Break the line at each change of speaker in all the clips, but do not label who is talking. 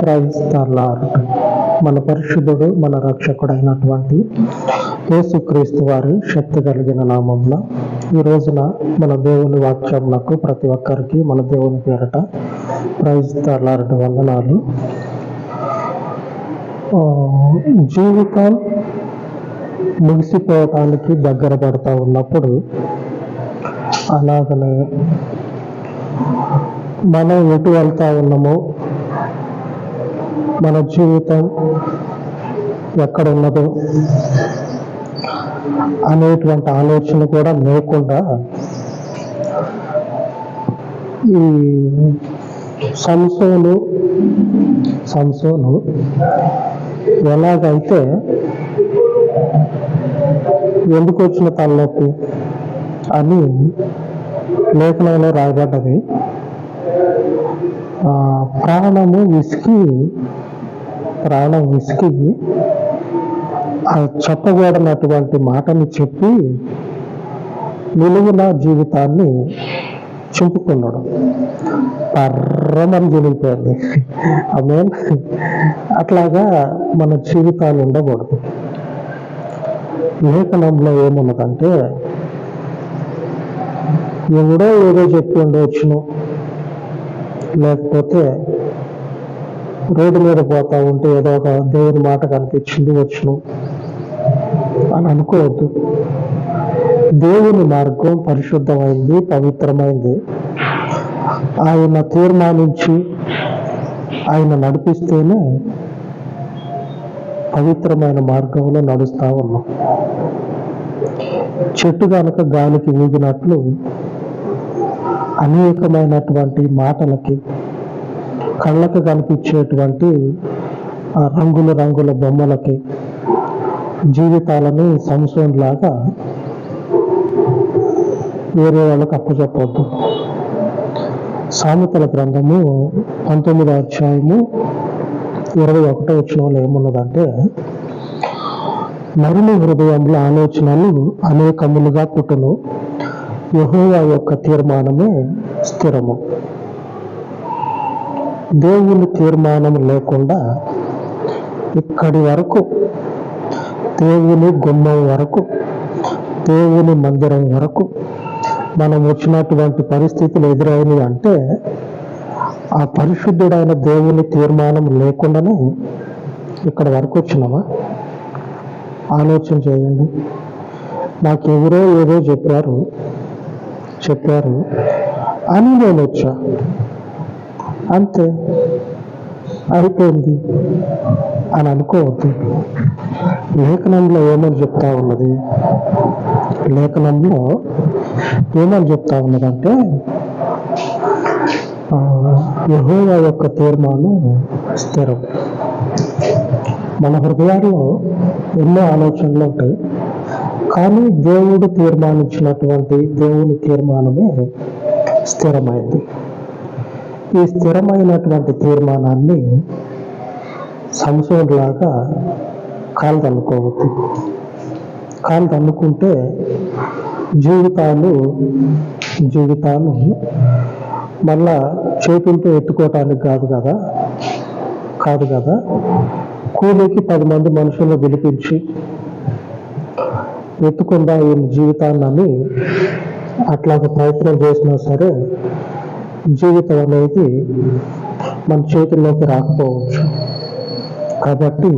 క్రైస్తలార్డ్ మన పరిశుద్ధుడు మన రక్షకుడైనటువంటి యేసుక్రీస్తు వారి శక్తి కలిగిన నామంలో ఈ రోజున మన దేవుని వాక్యములకు ప్రతి ఒక్కరికి మన దేవుని పేరట క్రైస్తలార్డ్ వందనాలు. జీవితం ముగిసిపోవటానికి దగ్గర పడతా ఉన్నప్పుడు అలాగనే మనం ఎటు వెళ్తా ఉన్నామో మన జీవితం ఎక్కడ ఉన్నదో అనేటువంటి ఆలోచన కూడా లేకుండా ఈ సంసోను సంసోను ఎలాగైతే ఎందుకు వచ్చిన తలనొప్పి అని లేఖనంలో రాయబడ్డది. ప్రాణము విసికి ప్రాణం విసికి ఆ చెప్పకూడనటువంటి మాటని చెప్పి నిలువున జీవితాన్ని చింపుకున్నాడు. పర్రమని జరిగిపోయింది ఆమె అట్లాగా మన జీవితాలు ఉండకూడదు. లేఖనంలో ఏమున్నదంటే ఎవడో ఏదో చెప్పి ఉండవచ్చును లేకపోతే రోడ్డు మీద పోతా ఉంటే ఏదో ఒక దేవుని మాట కనిపించింది వచ్చును అని అనుకోవద్దు. దేవుని మార్గం పరిశుద్ధమైంది పవిత్రమైంది. ఆయన తీర్మానించి ఆయన నడిపిస్తేనే పవిత్రమైన మార్గంలో నడుస్తా ఉన్నాం. చెట్టు కనుక గాలికి ఊగినట్లు అనేకమైనటువంటి మాటలకి కళ్ళకు కనిపించేటువంటి ఆ రంగుల రంగుల బొమ్మలకి జీవితాలని సంసోన్ లాగా వేరే వాళ్ళకి అప్పచెప్పొద్దు. సామెతల గ్రంథము పంతొమ్మిదో అధ్యాయము ఇరవై ఒకటో వచ్చిన ఏమున్నదంటే నరుని హృదయంలో ఆలోచనలు అనేకములుగా పుట్టును. యహోవా యొక్క తీర్మానమే స్థిరము. దేవుని తీర్మానం లేకుండా ఇక్కడి వరకు దేవుని గుమ్మం వరకు దేవుని మందిరం వరకు మనం వచ్చినటువంటి పరిస్థితులు ఎదురైనవి అంటే ఆ పరిశుద్ధుడైన దేవుని తీర్మానం లేకుండానే ఇక్కడ వరకు వచ్చినామా ఆలోచన చేయండి. నాకు ఎవరో ఏదో చెప్పారు చెప్పారు. అని నేను వచ్చా అంతే. అయిపోయింది అని అనుకోవద్దు. లేఖనంలో ఏమని చెప్తా ఉన్నది? లేఖనంలో ఏమని చెప్తా ఉన్నదంటే యహోవా యొక్క తీర్మానం స్థిరం. మన హృదయాల్లో ఎన్నో ఆలోచనలు ఉంటాయి. కానీ దేవుడు తీర్మానించినటువంటి దేవుని తీర్మానమే స్థిరమైంది. ఈ స్థిరమైనటువంటి తీర్మానాన్ని సంసోన్లాగా కాలు తన్నుకోవద్దు కాలు తన్నుకుంటే జీవితాలు జీవితాలు మళ్ళా చేతులతో ఎత్తుకోవటానికి కాదు కదా? కాదు కదా? కూలికి పది మంది మనుషులను పిలిపించి ఎత్తుకుందా ఈ జీవితాన్ని అని ఒక ప్రయత్నం చేసినా సరే జీవితం అనేది మన చేతుల్లోకి రాకపోవచ్చు. కాబట్టి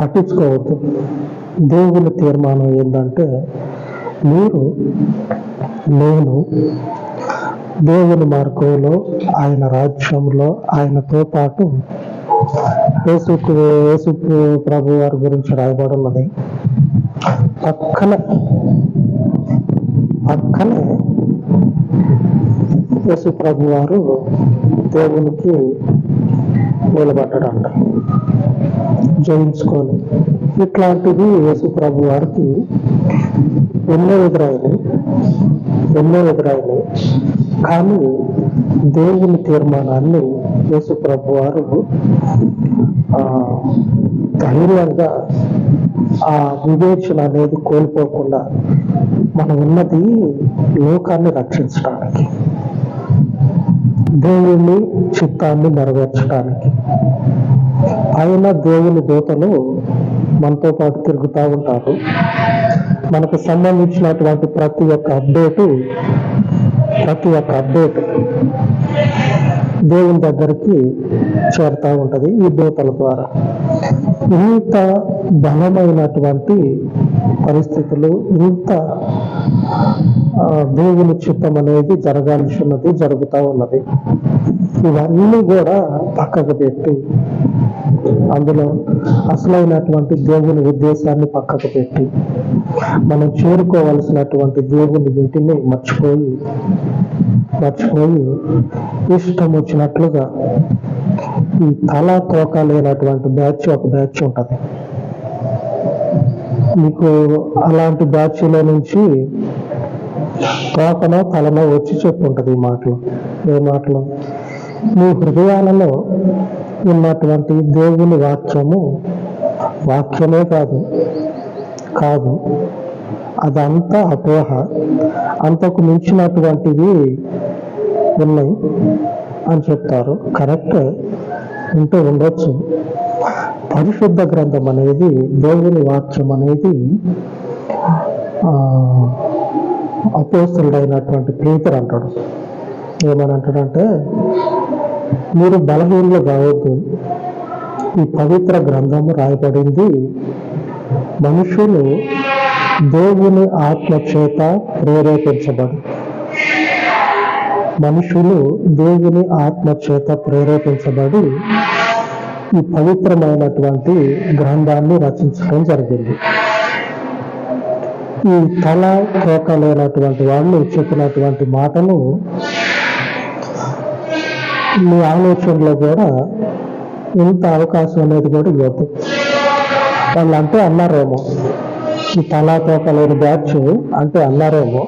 పట్టించుకోవద్దు. దేవుని తీర్మానం ఏంటంటే మీరు నేను దేవుని మార్గంలో ఆయన రాజ్యంలో ఆయనతో పాటు యేసుకు యేసు ప్రభు వారి గురించి రాయబడి ఉన్నది పక్కన పక్కనే యేసు ప్రభు వారు దేవునికి నిలబడ్డాడంట. జయించుకొని. ఇట్లాంటివి యేసు ప్రభు వారికి ఎన్నో ఎదురాయి ఎన్నో ఎదురైనాయి. కానీ దేవుని తీర్మానాన్ని యేసు ప్రభు వారు ఆ, ధైర్యంగా ఆ వివేచన అనేది కోల్పోకుండా మనం ఉన్నది లోకాన్ని రక్షించడానికి దేవుని చిత్తాన్ని నెరవేర్చడానికి. ఆయన దేవుని దూతలు మనతో పాటు తిరుగుతూ ఉంటారు. మనకు సంబంధించినటువంటి ప్రతి ఒక్క అప్డేటు ప్రతి ఒక్క అప్డేట్ దేవుని దగ్గరికి చేరుతూ ఉంటది ఈ దూతల ద్వారా. ఇంత బలమైనటువంటి పరిస్థితులు. ఇంత దేవుని చిత్తం అనేది జరగాల్సి ఉన్నది జరుగుతూ ఉన్నది. ఇవన్నీ కూడా పక్కకు పెట్టి అందులో అసలైనటువంటి దేవుని ఉద్దేశాన్ని పక్కకు పెట్టి మనం చేరుకోవలసినటువంటి దేవుని ఇంటిని మర్చిపోయి మర్చిపోయి ఇష్టం వచ్చినట్లుగా ఈ తల తోక లేనటువంటి బ్యాచ్ ఒక బ్యాచ్ ఉంటుంది. మీకు అలాంటి బ్యాచ్ల నుంచి తోకనో తలన వచ్చి చెప్పుంటది ఈ మాటలు ఏ మాటలు? మీ హృదయాలలో ఉన్నటువంటి దేవుని వాక్యము వాక్యమే కాదు కాదు. అదంతా అపోహ. అంతకు మించినటువంటివి ఉన్నాయి అని చెప్తారు. కరెక్ట్ ఉంటే ఉండొచ్చు. పరిశుద్ధ గ్రంథం అనేది దేవుని వాక్యం అనేది అపోస్తుడైనటువంటి ప్రీతర్ అంటాడు. ఏమని అంటాడంటే మీరు బలహీనలు కావద్దు. ఈ పవిత్ర గ్రంథము రాయబడింది మనుషులు దేవుని ఆత్మ చేత ప్రేరేపించబడి మనుషులు దేవుని ఆత్మ చేత ప్రేరేపించబడి ఈ పవిత్రమైనటువంటి గ్రంథాన్ని రచించడం జరిగింది. ఈ తల కోక లేనటువంటి వాళ్ళు చెప్పినటువంటి మాటలు మీ ఆలోచనలో కూడా ఇంత అవకాశం అనేది కూడా ఇవ్వద్దు వాళ్ళు అంటే అన్నారేమో ఈ తలా తోక లేని బ్యాచ్ అంటే అన్నారేమో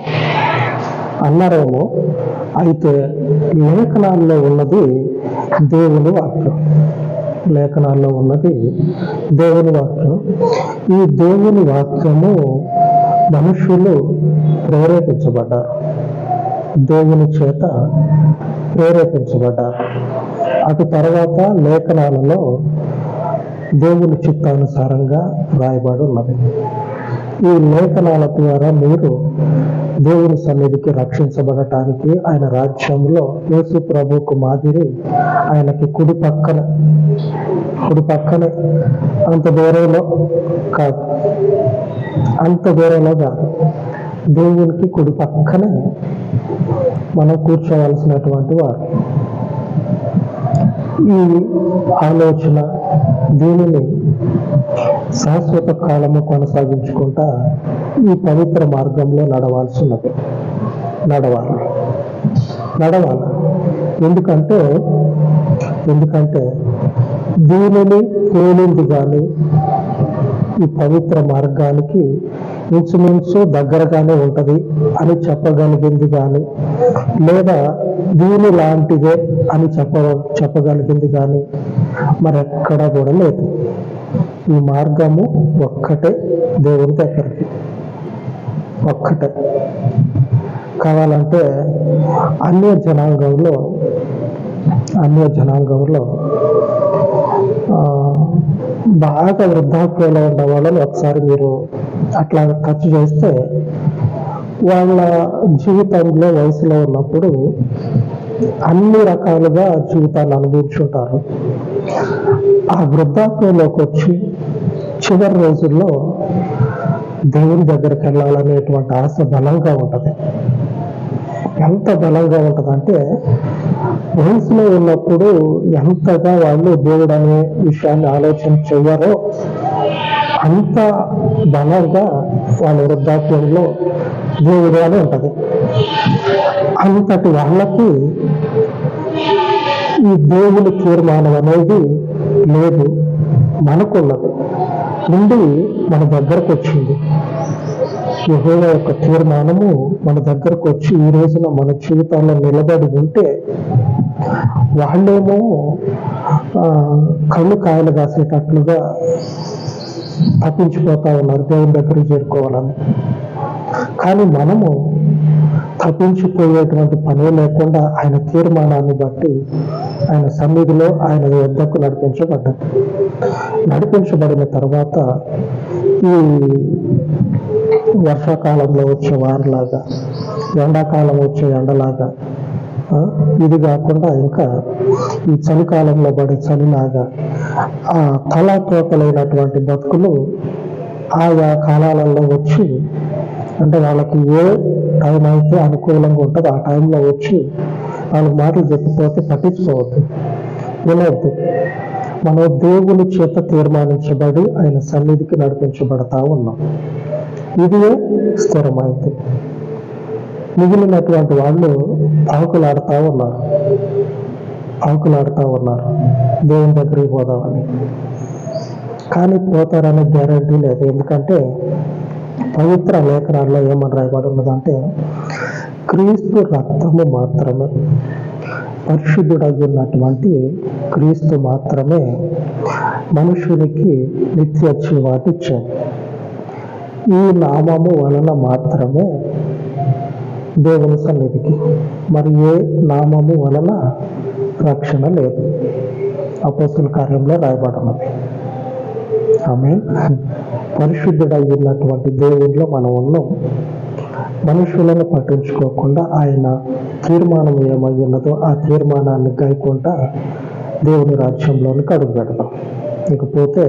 అన్నారేమో అయితే లేఖనాల్లో ఉన్నది దేవుని వాక్యం. లేఖనాల్లో ఉన్నది. దేవుని వాక్యం. ఈ దేవుని వాక్యము మనుషులు ప్రేరేపించబడ్డారు. దేవుని చేత ప్రేరేపించబడ్డారు. అటు తర్వాత లేఖనాలలో దేవుని చిత్తానుసారంగా రాయబడి ఉన్నది. ఈ లేఖనాల ద్వారా మీరు దేవుని సన్నిధికి రక్షించబడటానికి ఆయన రాజ్యంలో యేసు ప్రభుకు మాదిరి ఆయనకి కుడి పక్కన కుడి పక్కనే అంత దూరంలో కాదు. అంత దూరంలో కాదు. దేవునికి కుడి పక్కనే మనం కూర్చోవలసినటువంటి వారు. ఈ ఆలోచన దీనిని శాశ్వత కాలము కొనసాగించుకుంటా ఈ పవిత్ర మార్గంలో నడవాల్సినది. నడవాలి. నడవాలి. ఎందుకంటే ఎందుకంటే దీనిని పోలింది కానీ ఈ పవిత్ర మార్గానికి ఇంచుమించు దగ్గరగానే ఉంటుంది అని చెప్పగలిగింది కానీ లేదా దీని లాంటిదే అని చెప్ప చెప్పగలిగింది కానీ మరెక్కడా కూడా లేదు. ఈ మార్గము ఒక్కటే దేవుని దగ్గరికి. ఒక్కటే. కావాలంటే అన్య జనాంగంలో అన్య జనాంగంలో బాగా వృద్ధాప్యంలో ఉన్న వాళ్ళని ఒకసారి మీరు అట్లా ఖర్చు చేస్తే వాళ్ళ జీవితంలో వయసులో ఉన్నప్పుడు అన్ని రకాలుగా జీవితాన్ని అనుభవించుంటారు. ఆ వృద్ధాప్యంలోకి వచ్చి చివరి రోజుల్లో దేవుని దగ్గరికి వెళ్ళాలనేటువంటి ఆశ బలంగా ఉంటది. ఎంత బలంగా ఉంటదంటే వయసులో ఉన్నప్పుడు ఎంతగా వాళ్ళు దేవుడు అనే విషయాన్ని ఆలోచన చెయ్యారో అంత బలంగా వాళ్ళ వృద్ధాప్యంలో దేవుడు అని ఉంటుంది. అంతటి వాళ్ళకి ఈ దేవుని తీర్మానం అనేది లేదు మనకున్నది. నుండి మన దగ్గరకు వచ్చింది. యెహోవా యొక్క తీర్మానము మన దగ్గరకు వచ్చి ఈ రోజున మన జీవితాల్లో నిలబడి ఉంటే వాళ్ళేమో ఆ, కళ్ళు కాయలు కాసేటట్లుగా తప్పించిపోతా ఉన్నారు దేవుని దగ్గరికి చేరుకోవాలని. కానీ మనము తప్పించిపోయేటువంటి పని లేకుండా ఆయన తీర్మానాన్ని బట్టి ఆయన సన్నిధిలో ఆయన వద్దకు నడిపించబడ్డారు నడిపించబడిన తర్వాత ఈ వర్షాకాలంలో వచ్చే వారిలాగా ఎండాకాలం వచ్చే ఎండలాగా ఇది కాకుండా ఇంకా ఈ చలికాలంలో పడే చలిలాగా ఆ తలాతోకలైనటువంటి బతుకులు ఆయా కాలాలలో వచ్చి అంటే వాళ్ళకి ఏ టైం అయితే అనుకూలంగా ఉంటుంది. ఆ టైంలో వచ్చి వాళ్ళకి మాటలు చెప్పిపోతే పట్టించుకోవద్దు. వినవద్దు మనం దేవుని చేత తీర్మానించబడి ఆయన సన్నిధికి నడిపించబడతా ఉన్నాం. ఇది స్థిరమైంది. మిగిలినటువంటి వాళ్ళు ఆకులాడుతూ ఉన్నారు. ఆకులాడుతూ ఉన్నారు. దేవుని దగ్గరికి పోదామని. కానీ పోతారనే గ్యారంటీ లేదు. ఎందుకంటే పవిత్ర లేఖనాల్లో ఏమని రాయబడి ఉన్నదంటే క్రీస్తు రక్తము మాత్రమే. పరిశుద్ధుడగినటువంటి క్రీస్తు మాత్రమే మనుషునికి నిత్య జీవాన్ని ఇచ్చాడు. ఈ నామము వలన మాత్రమే దేవుని సన్నిధికి మరి ఏ నామము వలన రక్షణ లేదు. అపోసుల కార్యంలో రాయబడినది ఆమె పరిశుద్ధుడై ఉన్నటువంటి దేవుడిలో మనం ఉన్నాం. మనుషులను పట్టించుకోకుండా ఆయన తీర్మానం ఏమై ఉన్నదో ఆ తీర్మానాన్ని గాయకుండా దేవుని రాజ్యంలోనికి అడుగు పెడదాం ఇకపోతే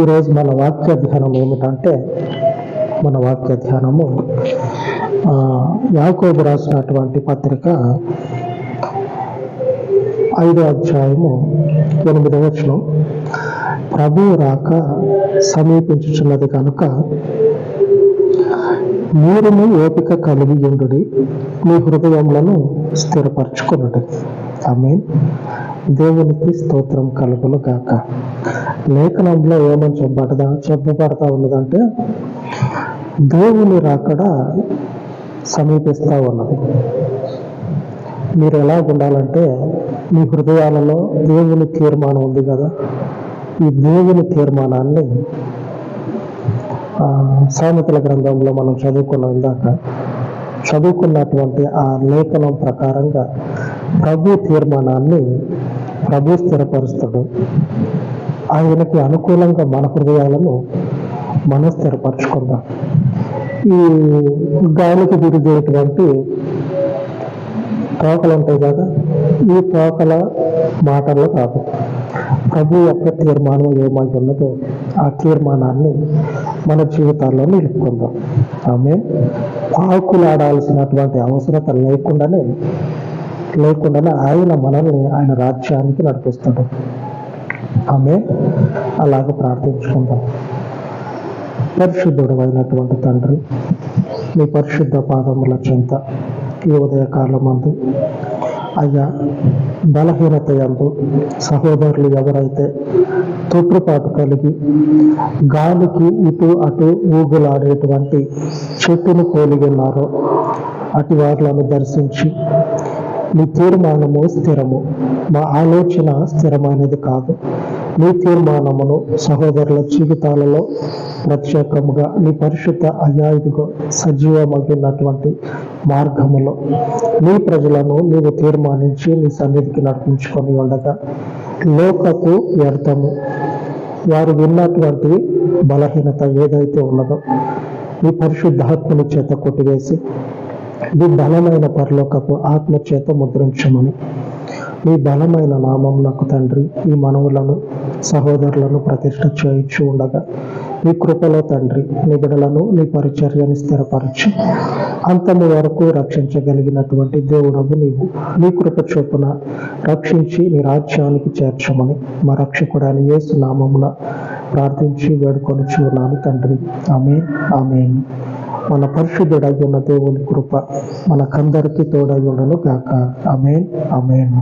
ఈరోజు మన వాక్య ధ్యానం ఏమిటంటే మన వాక్య ధ్యానము యాకోబు రాసినటువంటి పత్రిక ఐదో అధ్యాయము ఎనిమిదవ వచనం. ప్రభు రాక సమీపించుచున్నది కనుక మీరును ఓపిక కలిగి ఉండుడి మీ హృదయములను స్థిరపరచుకున్నది ఆమె దేవునికి స్తోత్రం కలుగులు గాక లేఖనంలో ఏమని చెప్పబడదా? చెప్పబడతా ఉన్నదంటే దేవుని రాకడ సమీపిస్తూ ఉన్నది. మీరు ఎలా ఉండాలంటే మీ హృదయాలలో దేవుని తీర్మానం ఉంది కదా. ఈ దేవుని తీర్మానాన్ని సామెతల గ్రంథంలో మనం చదువుకున్నాం ఇందాక. చదువుకున్నటువంటి ఆ లేఖనం ప్రకారంగా ప్రభు తీర్మానాన్ని ప్రభు స్థిరపరుస్తాడు. ఆయనకి అనుకూలంగా మన హృదయాలను మనం స్థిరపరచుకుందాం. ఈ గాలికి తిరిగేటువంటి తోకలు ఉంటాయి కదా ఈ తోకల మాటలు కాదు. ప్రభు యొక్క తీర్మానం ఏమై ఉన్నదో ఆ తీర్మానాన్ని మన జీవితాల్లో నిలుపుకుందాం ఆమె ఆకులాడాల్సినటువంటి అవసరత లేకుండానే లేకుండానే ఆయన మనల్ని ఆయన రాజ్యానికి నడిపిస్తాడు. ఆమె అలాగ ప్రార్థించుకుందాం. పరిశుద్ధుడు అయినటువంటి తండ్రి మీ పరిశుద్ధ పాదముల చెంత ఈ ఉదయకాలం మందు అయ్యా బలహీనత ఎందు సహోదరులు ఎవరైతే తొట్టుపాటు కలిగి గాలికి ఇటు అటు ఊగులాడేటువంటి చెట్టును పోలిగి ఉన్నారో అటు వారులను దర్శించి మీ తీర్మానము స్థిరము మా ఆలోచన స్థిరమైనది కాదు. నీ తీర్మానమును సహోదరుల జీవితాలలో ప్రత్యేకముగా నీ పరిశుద్ధ అయాయుధిగా సజీవమగినటువంటి మార్గములో నీ ప్రజలను నీవు తీర్మానించి నీ సన్నిధికి నడిపించుకొని ఉండగా లోకకు వ్యర్థము వారు విన్నటువంటి బలహీనత ఏదైతే ఉన్నదో ఈ పరిశుద్ధాత్మని చేత కొట్టివేసి నీ బలమైన పరలోకపు ఆత్మ చేత ముద్రించమని. నీ బలమైన నామం నాకు తండ్రి ఈ మనవులను సహోదరులను ప్రతిష్ట చేయించి ఉండగా నీ కృపలో తండ్రి నీ బిడలను నీ పరిచర్యని స్థిరపరచు. అంతము వరకు రక్షించగలిగినటువంటి దేవుడవు నీవు. నీ కృప చొప్పున రక్షించి నీ రాజ్యానికి చేర్చమని మా రక్షకుడని యేసు నామమున ప్రార్థించి వేడుకొని చూడాలి తండ్రి. ఆమె ఆమె మన పరిశుద్ధుడై ఉన్న దేవుని కృప మనకందరికీ తోడై ఉండను గాక. అమేన్ అమేన్